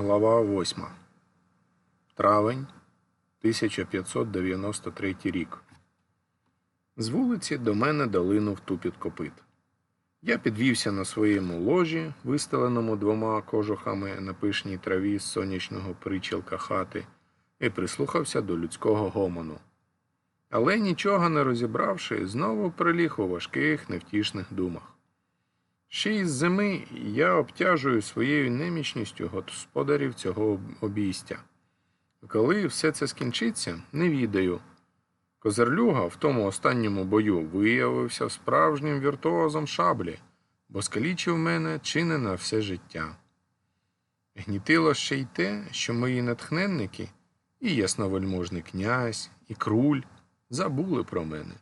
Глава 8. Травень 1593 рік. З вулиці до мене долинув тупіт копит. Я підвівся на своєму ложі, вистеленому двома кожухами на пишній траві з сонячного причілка хати, і прислухався до людського гомону. Але нічого не розібравши, знову приліг у важких, невтішних думах. Ще із зими я обтяжую своєю немічністю господарів цього обійстя. Коли все це скінчиться, не відаю. Козарлюга в тому останньому бою виявився справжнім віртуозом шаблі, бо скалічив мене чи не на все життя. Гнітило ще й те, що мої натхненники, і ясновельможний князь, і круль забули про мене.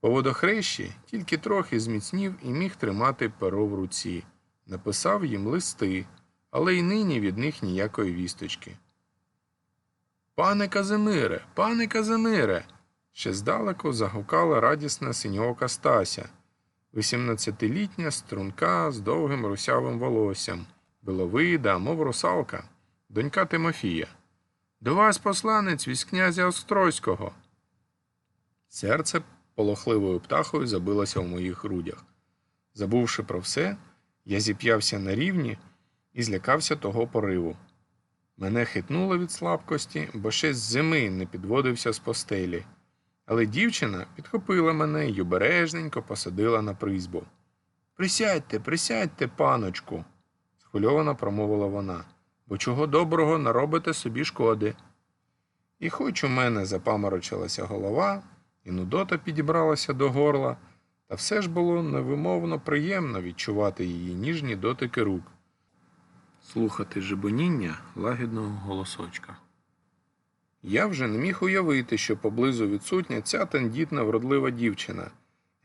По водохрещі тільки трохи зміцнів і міг тримати перо в руці, написав їм листи, але й нині від них ніякої вісточки. Пане Казимире, пане Казимире. ще здалеку загукала радісна синьока Стася, вісімнадцятилітня струнка з довгим русявим волоссям, биловида, мов русалка, донька Тимофія. До вас посланець від князя Острозького. Серце полохливою птахою забилося в моїх грудях. Забувши про все, я зіп'явся на рівні і злякався того пориву. Мене хитнуло від слабкості, бо ще з зими не підводився з постелі. Але дівчина підхопила мене й обережненько посадила на призьбу. Присядьте, присядьте, паночку, схвильовано промовила вона, бо чого доброго наробите собі шкоди. І хоч у мене запаморочилася голова, і нудота підібралася до горла, та все ж було невимовно приємно відчувати її ніжні дотики рук, слухати жебоніння лагідного голосочка. Я вже не міг уявити, що поблизу відсутня ця тендітна вродлива дівчина,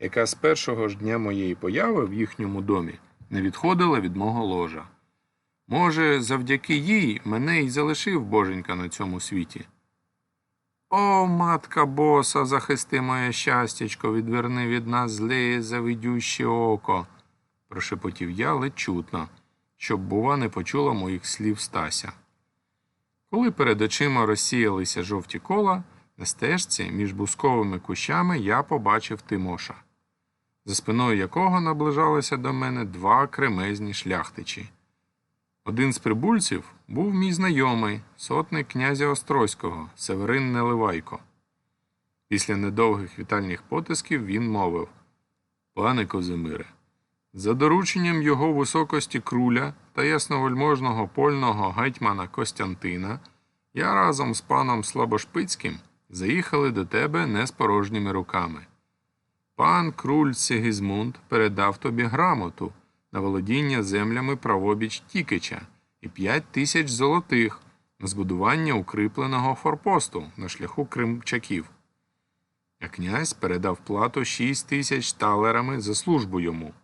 яка з першого ж дня моєї появи в їхньому домі не відходила від мого ложа. Може, завдяки їй мене й залишив боженька на цьому світі. О, матка боса, захисти моє щастячко, відверни від нас зле завидюще око, прошепотів я ледь чутно, щоб, бува, не почула моїх слів Стася. Коли перед очима розсіялися жовті кола, на стежці між бусковими кущами я побачив Тимоша, за спиною якого наближалися до мене два кремезні шляхтичі. Один з прибульців був мій знайомий, сотник князя Острозького, Северин Неливайко. Після недовгих вітальних потисків він мовив Пане Козимире, за дорученням його високості круля та ясновельможного польного гетьмана Костянтина, я разом з паном Слабошпицьким заїхали до тебе не з порожніми руками. Пан круль Сигізмунд передав тобі грамоту на володіння землями правобіч Тікича і п'ять тисяч золотих на збудування укріпленого форпосту на шляху кримчаків. А князь передав плату шість тисяч талерами за службу йому.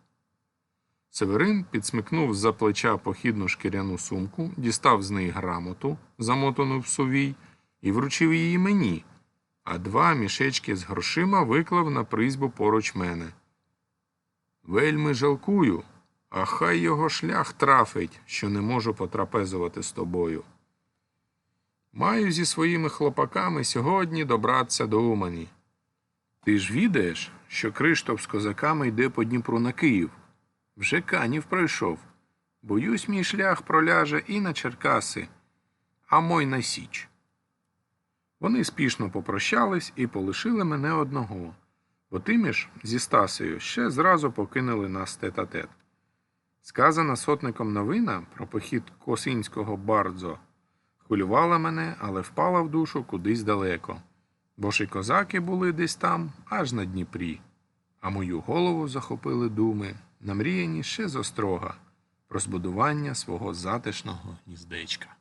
Северин підсмикнув з-за плеча похідну шкіряну сумку, дістав з неї грамоту, замотану в сувій, і вручив її мені, а два мішечки з грошима виклав на призьбу поруч мене. Вельми жалкую, а хай його шлях трафить, що не можу потрапезувати з тобою. Маю зі своїми хлопаками сьогодні добратися до Умані. Ти ж відаєш, що Криштоп з козаками йде по Дніпру на Київ. Вже канів пройшов. Боюсь, мій шлях проляже і на Черкаси, а мой на Січ. Вони спішно попрощались і полишили мене одного, бо тиміж зі Стасею ще зразу покинули нас тет-а-тет. Сказана сотником новина про похід Косинського бардзо хвилювала мене, але впала в душу кудись далеко, бо ж і козаки були десь там, аж на Дніпрі, а мою голову захопили думи, намріяні ще з острога, про збудування свого затишного гніздечка.